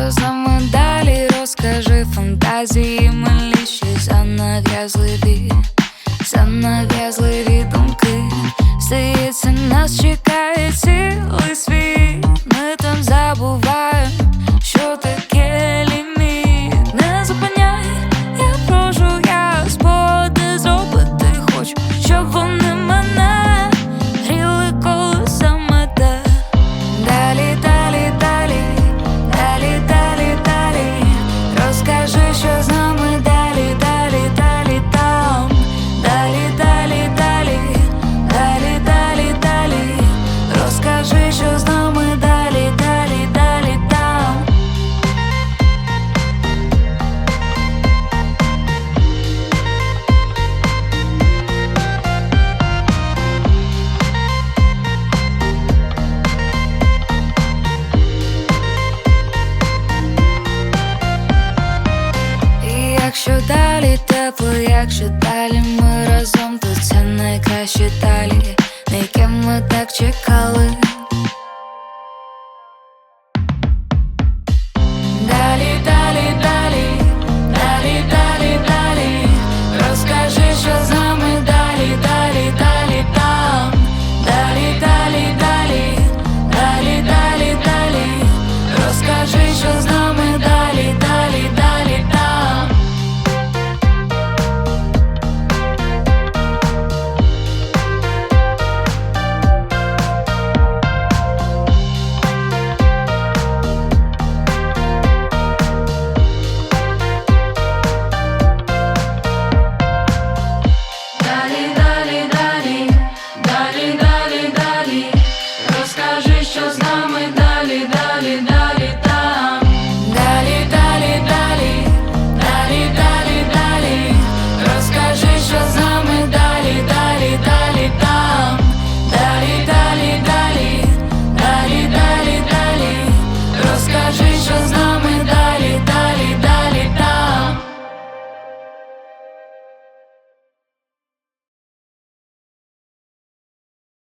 що за медалі, розкажи фантазії, миліші за нав'язливі, за нав'язливі думки, здається, нас чекає цілий світ. Що з нами далі, далі, далі там. Якщо далі тепло, якщо далі ми разом, то це найкраще далі, на яке ми так чекали.